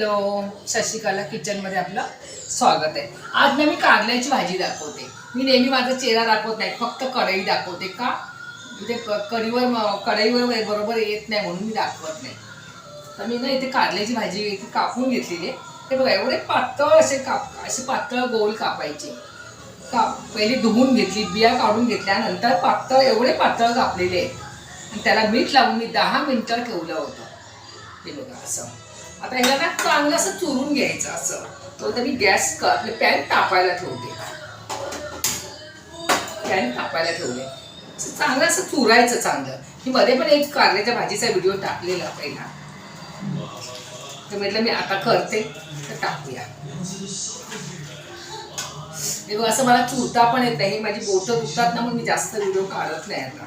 Hello Shashikala किचनमध्ये आपलं स्वागत आहे. आज ना मी कारल्याची भाजी दाखवते. मी नेहमी माझा चेहरा दाखवत नाही फक्त कढई दाखवते का? म्हणजे कढीवर कढईवर बरोबर येत नाही म्हणून मी दाखवत नाही. तर मी ना इथे कारल्याची भाजी इथे कापून घेतलेली आहे. ते बघा एवढे पातळ असे काप असे पातळ गोल कापायचे. काप पहिली धुवून घेतली बिया काढून घेतल्यानंतर पातळ एवढे पातळ कापलेले. आहेत आणि त्याला मीठ लावून मी दहा मिनटं ठेवलं होतं. हे बघा असं. आता ह्याला ना चांगलं असं चुरून घ्यायचं असं. तो मी गॅस आपले पॅन तापायला ठेवते. पॅन तापायला ठेवले चांगलं असं चुरायचं चांगलं. मी मध्ये पण एक कारल्याच्या भाजीचा व्हिडिओ टाकलेला पहिला. तर म्हटलं मी आता करते तर टाकूया. हे बघ, असं मला चुरता पण येत नाही. हे माझी बोटं दुखतात ना मग मी जास्त व्हिडिओ काढत नाही आता.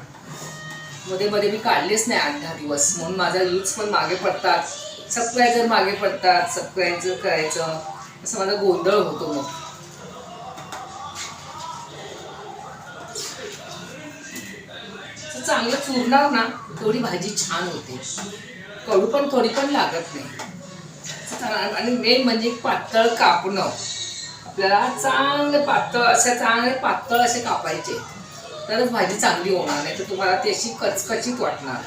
मध्ये मध्ये मी काढलेच नाही आठ दहा दिवस. म्हणून माझा यूज पण मागे पडतात. सगळ्या मागे पडतात सगळ्यांचं करायचं असं माझा गोंधळ होतो मग. चांगलं चुरणार ना थोडी भाजी छान होते. कडू पण थोडी पण लागत नाही. आणि मेन म्हणजे पातळ कापणं. आपल्याला चांगलं पातळ असे चांगले पातळ असे कापायचे. तरच भाजी चांगली होणार नाही तर तुम्हाला ती अशी कचकचीत वाटणार.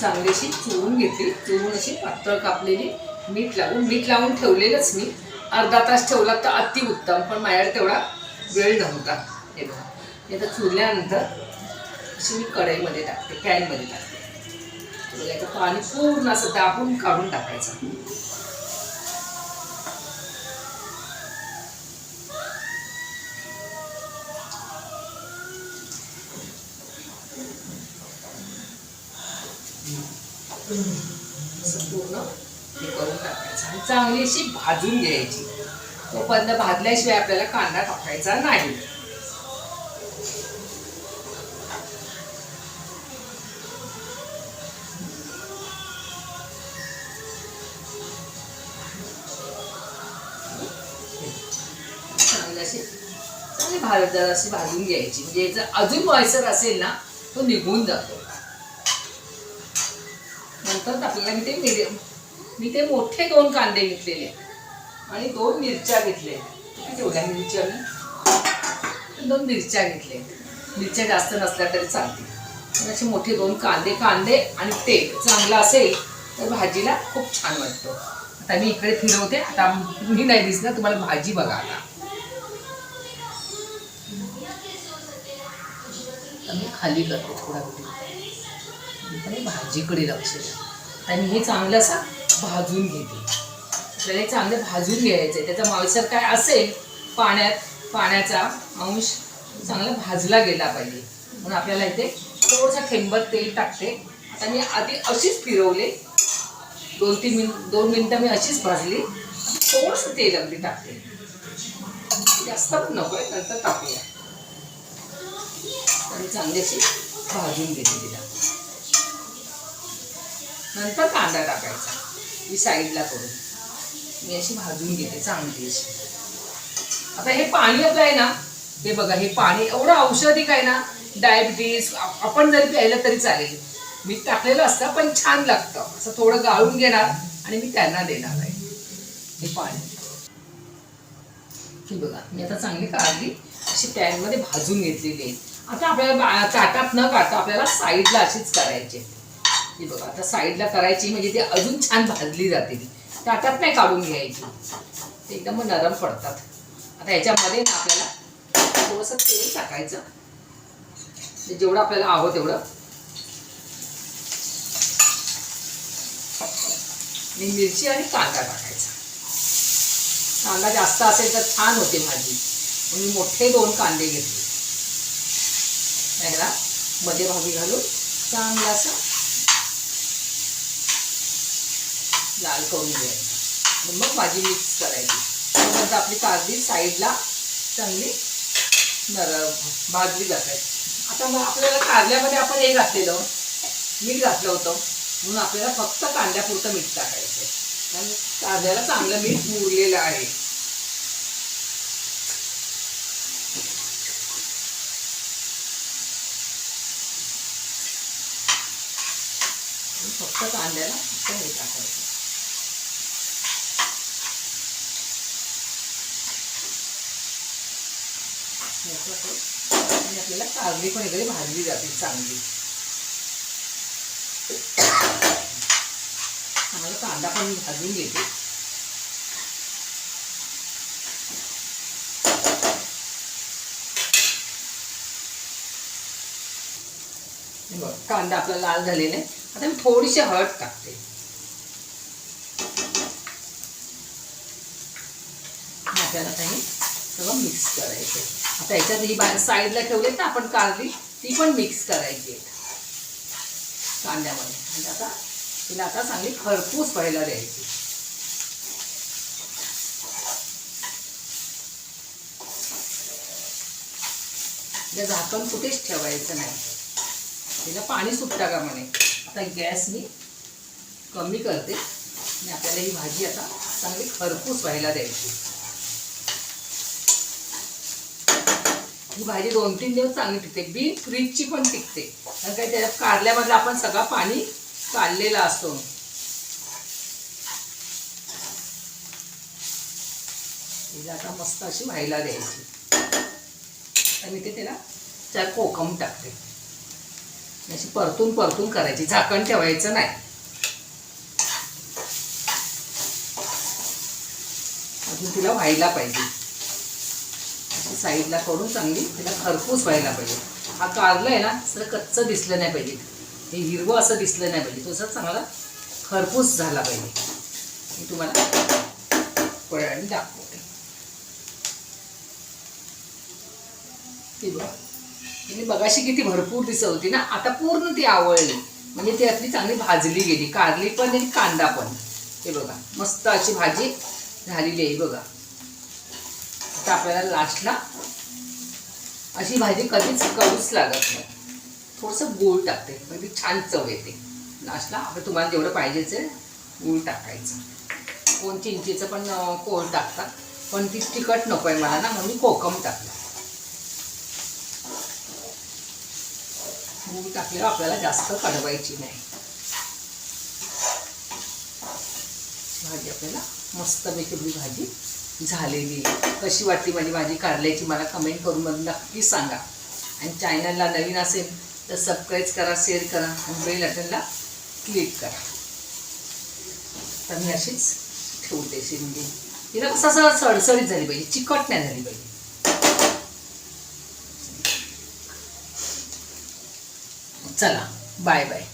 चांगलीशी चुरून घेतली. चुरून अशी पातळ कापलेली मीठ लावून मीठ लावून ठेवलेलंच मी. अर्धा तास ठेवला तर अति उत्तम पण माझ्याकडे तेवढा वेळ नव्हता. हे बघा. हे तर चुरल्यानंतर अशी मी कढईमध्ये टाकते पॅनमध्ये टाकते. याचं पाणी पूर्ण असं दाबून काढून टाकायचं. असं पूर्ण हे करून टाकायचं. आणि चांगली अशी भाजून घ्यायची. तोपर्यंत भाजल्याशिवाय आपल्याला कांदा टाकायचा नाही. चांगली भारत जरा अशी भाजून घ्यायची. म्हणजे जर अजून वायसर असेल ना तो निघून जातो. नंतर आपल्याला मी ते मिडियम मी ते मोठे दोन कांदे घेतलेले. आणि दोन मिरच्या घेतल्या. ठेवल्या? मिरच्या मी? दोन मिरच्या घेतले मिरच्या जास्त नसल्या तरी चालतील. असे मोठे दोन कांदे कांदे आणि तेल चांगलं असेल तर भाजीला खूप छान वाटतो. आता मी इकडे फिरवते. आता मी नाही दिसणार. तुम्हाला भाजी बघा आता. मी खाली करतो थोडा वेळ. भाजीकडे लक्ष द्या आणि हे चांगलं असं भाजून घेते. आपल्याला हे चांगलं भाजून घ्यायचं आहे त्याचा मावसर काय असेल पाण्यात पाण्याचा अंश चांगला भाजला गेला पाहिजे. म्हणून आपल्याला इथे थोडंसं ठेंबत तेल टाकते. आता मी आधी अशीच फिरवले. दोन तीन मिन दोन मिनटं मी अशीच भाजली. थोडंसं तेल अगदी टाकते. जास्त पण नको आहे नंतर टाकूया. आणि चांगली अशी भाजून घेते तिला. नंतर कांदा टाकायचा. मी साईडला करून. मी अशी भाजून घेते चांगली अशी. आता हे पाणी आपलं आहे ना हे बघा हे पाणी एवढं औषधिक आहे ना डायबिटीस आपण जरी प्यायलं तरी चालेल. मी टाकलेलं असतं पण छान लागतं. असं थोडं गाळून घेणार आणि मी त्यांना देणार आहे. हे पाणी. ही बघा मी आता चांगली काढली अशी पॅनमध्ये भाजून घेतलेली आहे. आता आपल्याला ताटात न काढता आपल्याला साईडला अशीच करायची ही बघा. आता साईडला करायची म्हणजे ती अजून छान भाजली जाते ती. ताटात नाही काढून घ्यायची. ते एकदम नरम पडतात. आता ह्याच्यामध्ये ना आपल्याला थोडंसं तेल टाकायचं. म्हणजे जेवढं आपल्याला हवं तेवढं. आणि मिरची आणि कांदा टाकायचा. कांदा जास्त असेल तर छान होते भाजी मी मोठे दोन कांदे घेतले. त्याला मध्ये भाजी घालून चांगला असा लाल करून घ्यायचा. मग भाजी मिक्स करायची. त्यानंतर आपली कागदी साईडला चांगली नर भाजली जाते आता मग आपल्याला कारल्यामध्ये आपण हे घातलेलं मीठ घातलं होतं. म्हणून आपल्याला फक्त कांद्यापुरतं मीठ टाकायचं कारण कारल्याला चांगलं मीठ मुरलेलं आहे. फक्त कांद्याला फक्त हे टाकायचं हे असं करून आणि आपल्याला कारली पण इकडे भाजली जाते चांगली. आम्हाला कांदा पण भाजून घेते. कांदा आपला लाल झालेला आहे. आता मी थोडीशी हळद टाकते. आणि आपल्याला काही सगळं मिक्स करायचं आता याच्यात ही बाहेर साईडला ठेवलेत ना आपण कारली ती पण मिक्स करायची कांद्यामध्ये. म्हणजे आता तिला आता चांगली खरपूस व्हायला द्यायची. तिला झाकण कुठेच ठेवायचं नाही. तिला पाणी सुटता का म्हणे? आता गॅस मी कमी करते. आणि आपल्याला ही भाजी आता चांगली खरपूस व्हायला द्यायची. ही भाजी दोन तीन दिवस चांगली टिकते. बी फ्रीजची पण टिकते. कारण काय त्याच्यात कारल्यामधलं आपण सगळं पाणी काढलेलं असतो. तिला आता मस्त अशी व्हायला द्यायची. आणि ते त्याला चार कोकम टाकते. अशी परतून परतून करायची. झाकण ठेवायचं नाही. अजून तिला व्हायला पाहिजे. साईडला करून चांगली त्याला खरपूस व्हायला पाहिजे. हा कारलं आहे ना सर कच्चं दिसलं नाही पाहिजे. हे हिरवं असं दिसलं नाही पाहिजे. तसं चांगला खरपूस झाला पाहिजे. मी तुम्हाला पळणी दाखवते. ती बघा. म्हणजे तिने बघाशी किती भरपूर दिसत होती ना आता पूर्ण ती आवळली. म्हणजे ती आपली चांगली भाजली गेली. कारली पण आणि कांदा पण. हे बघा. मस्त अशी भाजी झालेली आहे. बघा. आपल्याला लास्टला अशी भाजी कधीच करूच लागत नाही. थोडंसं गूळ टाकते. म्हणजे छान चव येते. लास्टला आपण तुम्हाला जेवढं पाहिजेच आहे गूळ टाकायचं. कोण चिंचेचं पण कोळ टाकतात. पण ती तिखट नको आहे मला ना म्हणून मी कोकम टाकलं. गूळ टाकल्यावर आपल्याला जास्त कडवायची नाही. भाजी आपल्याला मस्त आपली भाजी झालेली आहे. कशी वाटली माझी भाजी कारल्याची मला कमेंट करून मला नक्की सांगा. आणि चॅनलला नवीन असेल तर सबस्क्राईब करा शेअर करा आणि बेल बटनला क्लिक करा. तर मी अशीच ठेवते शिंदी तिला कसं असं सडसडीत झाली पाहिजे चिकट नाही झाली पाहिजे. चला बाय बाय